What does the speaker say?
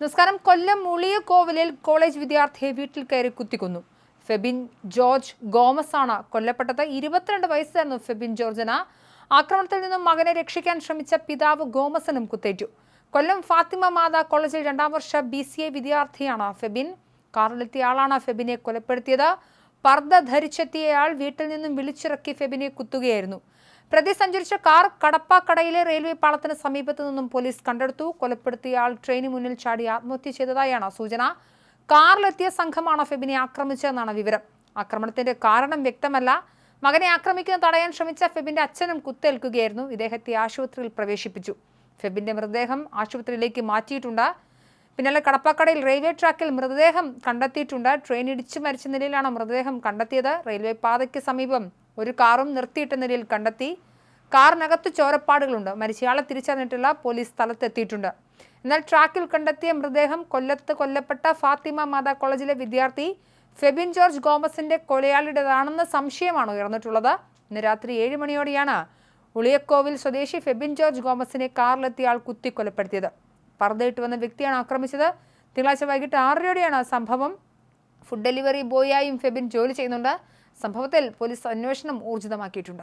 നമസ്കാരം. കൊല്ലം മുളിയക്കോവിലിൽ കോളേജ് വിദ്യാർത്ഥിയെ വീട്ടിൽ കയറി കുത്തിക്കൊന്നു. ഫെബിൻ ജോർജ് ഗോമസ് ആണ് കൊല്ലപ്പെട്ടത്. ഇരുപത്തിരണ്ട് വയസ്സായിരുന്നു ഫെബിൻ ജോർജിന്. ആക്രമണത്തിൽ നിന്നും മകനെ രക്ഷിക്കാൻ ശ്രമിച്ച പിതാവ് ഗോമസിനും കുത്തേറ്റു. കൊല്ലം ഫാത്തിമ മാതാ കോളേജിൽ രണ്ടാം വർഷ ബി സി എ വിദ്യാർത്ഥിയാണ് ഫെബിൻ. കാറിലെത്തിയ ആളാണ് ഫെബിനെ കൊലപ്പെടുത്തിയത്. പർദ്ദ ധരിച്ചെത്തിയയാൾ വീട്ടിൽ നിന്നും വിളിച്ചിറക്കി ഫെബിനെ കുത്തുകയായിരുന്നു. പ്രതി സഞ്ചരിച്ച കാർ കടപ്പാക്കടയിലെ റെയിൽവേ പാളത്തിന് സമീപത്തു നിന്നും പോലീസ് കണ്ടെടുത്തു. കൊലപ്പെടുത്തിയ ആൾ ട്രെയിന് മുന്നിൽ ചാടി ആത്മഹത്യ ചെയ്തതായാണ് സൂചന. കാറിലെത്തിയ സംഘമാണ് ഫെബിനെ ആക്രമിച്ചതെന്നാണ് വിവരം. ആക്രമണത്തിന്റെ കാരണം വ്യക്തമല്ല. മകനെ ആക്രമിക്കുന്ന തടയാൻ ശ്രമിച്ച ഫെബിന്റെ അച്ഛനും കുത്തേൽക്കുകയായിരുന്നു. ഇദ്ദേഹത്തെ ആശുപത്രിയിൽ പ്രവേശിപ്പിച്ചു. ഫെബിന്റെ മൃതദേഹം ആശുപത്രിയിലേക്ക് മാറ്റിയിട്ടുണ്ട്. പിന്നാലെ കടപ്പാക്കടയിൽ റെയിൽവേ ട്രാക്കിൽ മൃതദേഹം കണ്ടെത്തിയിട്ടുണ്ട്. ട്രെയിൻ ഇടിച്ചു മരിച്ച നിലയിലാണ് മൃതദേഹം കണ്ടെത്തിയത്. റെയിൽവേ പാതയ്ക്ക് സമീപം ഒരു കാറും നിർത്തിയിട്ട നിലയിൽ കണ്ടെത്തി കാറിനകത്ത് ചോരപ്പാടുകളുണ്ട്. മരിച്ചയാളെ തിരിച്ചറിഞ്ഞിട്ടുള്ള പോലീസ് സ്ഥലത്തെത്തിയിട്ടുണ്ട്. എന്നാൽ ട്രാക്കിൽ കണ്ടെത്തിയ മൃതദേഹം കൊല്ലത്ത് കൊല്ലപ്പെട്ട ഫാത്തിമ മാതാ കോളേജിലെ വിദ്യാർത്ഥി ഫെബിൻ ജോർജ് ഗോമസിന്റെ കൊലയാളിയുടേതാണെന്ന സംശയമാണ് ഉയർന്നിട്ടുള്ളത്. ഇന്ന് രാത്രി ഏഴ് മണിയോടെയാണ് ഉളിയക്കോവിൽ സ്വദേശി ഫെബിൻ ജോർജ് ഗോമസിനെ കാറിലെത്തിയ ആൾ കുത്തി കൊലപ്പെടുത്തിയത് പർദ്ദയിട്ട് വന്ന വ്യക്തിയാണ് ആക്രമിച്ചത്. തിങ്കളാഴ്ച വൈകിട്ട് ആറരയോടെയാണ് സംഭവം. ഫുഡ് ഡെലിവറി ബോയായും ഫെബിൻ ജോലി ചെയ്യുന്നുണ്ട്. സംഭവത്തിൽ പോലീസ് അന്വേഷണം ഊർജിതമാക്കിയിട്ടുണ്ട്.